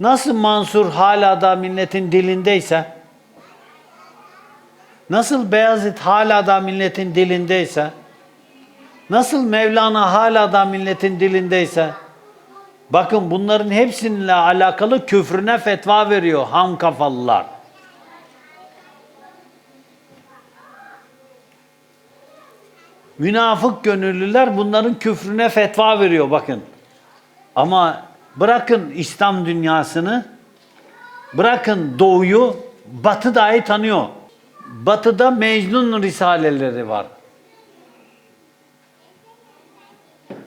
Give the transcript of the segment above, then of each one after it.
Nasıl Mansur hala da milletin dilindeyse, nasıl Beyazıt hala da milletin dilindeyse, nasıl Mevlana hala da milletin dilindeyse, bakın bunların hepsininle alakalı küfrüne fetva veriyor ham kafalılar. Münafık gönüllüler bunların küfrüne fetva veriyor bakın. Ama bırakın İslam dünyasını, bırakın doğuyu, batı dahi tanıyor. Batıda Mecnun risaleleri var.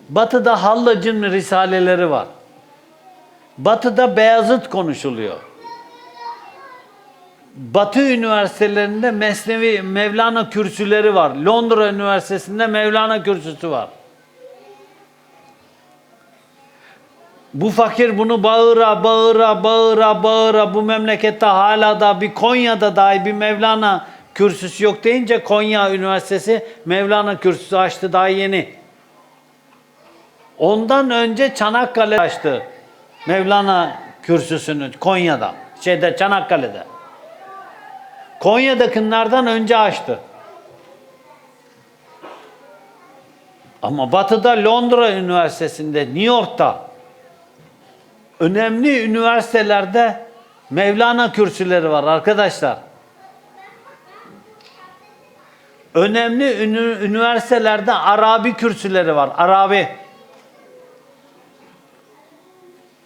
Batıda Hallac'ın risaleleri var. Batıda Beyazıt konuşuluyor. Batı üniversitelerinde Mesnevi Mevlana kürsüleri var. Londra Üniversitesi'nde Mevlana kürsüsü var. Bu fakir bunu bağıra bağıra bağıra bağıra bu memlekette hala da bir Konya'da dahi bir Mevlana kürsüsü yok deyince Konya Üniversitesi Mevlana kürsüsü açtı daha yeni. Ondan önce Çanakkale açtı Mevlana kürsüsünü Konya'da, şeyde Çanakkale'de. Konya'dakilerden önce açtı. Ama Batı'da Londra Üniversitesi'nde, New York'ta önemli üniversitelerde Mevlana kürsüleri var arkadaşlar. Önemli üniversitelerde Arabi kürsüleri var. Arabi.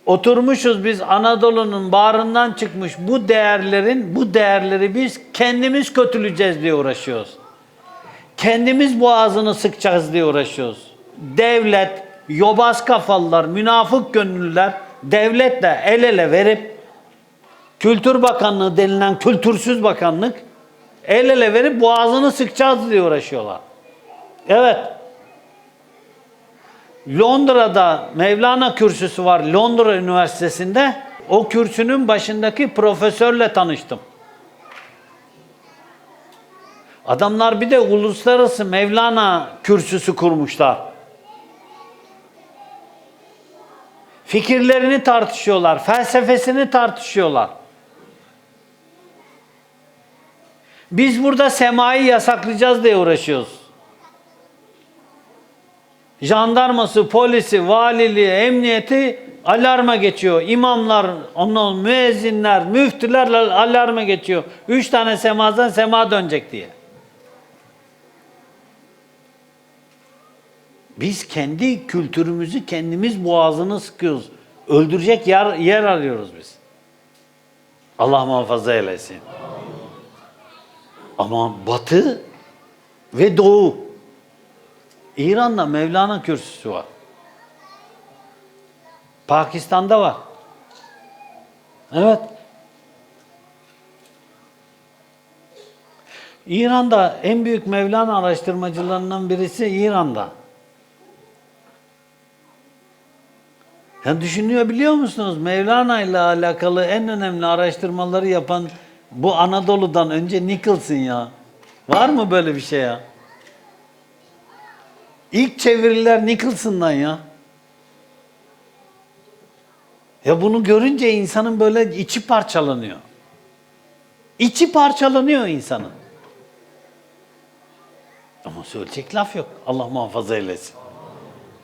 Oturmuşuz biz Anadolu'nun bağrından çıkmış bu değerlerin, bu değerleri biz kendimiz kötüleyeceğiz diye uğraşıyoruz. Kendimiz boğazını sıkacağız diye uğraşıyoruz. Devlet, yobaz kafalılar, münafık gönüllüler devletle el ele verip Kültür Bakanlığı denilen kültürsüz bakanlık el ele verip boğazını sıkacağız diye uğraşıyorlar. Evet. Londra'da Mevlana kürsüsü var Londra Üniversitesi'nde. O kürsünün başındaki profesörle tanıştım. Adamlar bir de uluslararası Mevlana kürsüsü kurmuşlar. Fikirlerini tartışıyorlar, felsefesini tartışıyorlar. Biz burada semayı yasaklayacağız diye uğraşıyoruz. Jandarması, polisi, valiliği, emniyeti alarma geçiyor. İmamlar, onun müezzinler, müftüler alarma geçiyor. Üç tane semadan sema dönecek diye. Biz kendi kültürümüzü kendimiz boğazını sıkıyoruz. Öldürecek yer, yer arıyoruz biz. Allah muhafaza eylesin. Ama batı ve doğu. İran'da Mevlana kürsüsü var. Pakistan'da var. Evet. İran'da en büyük Mevlana araştırmacılarından birisi İran'da. Ya düşünüyor biliyor musunuz? Mevlana ile alakalı en önemli araştırmaları yapan bu Anadolu'dan önce Nicholson ya. Var mı böyle bir şey ya? İlk çeviriler Nicholson'dan ya. Ya bunu görünce insanın böyle içi parçalanıyor. İçi parçalanıyor insanın. Ama söyleyecek laf yok. Allah muhafaza eylesin.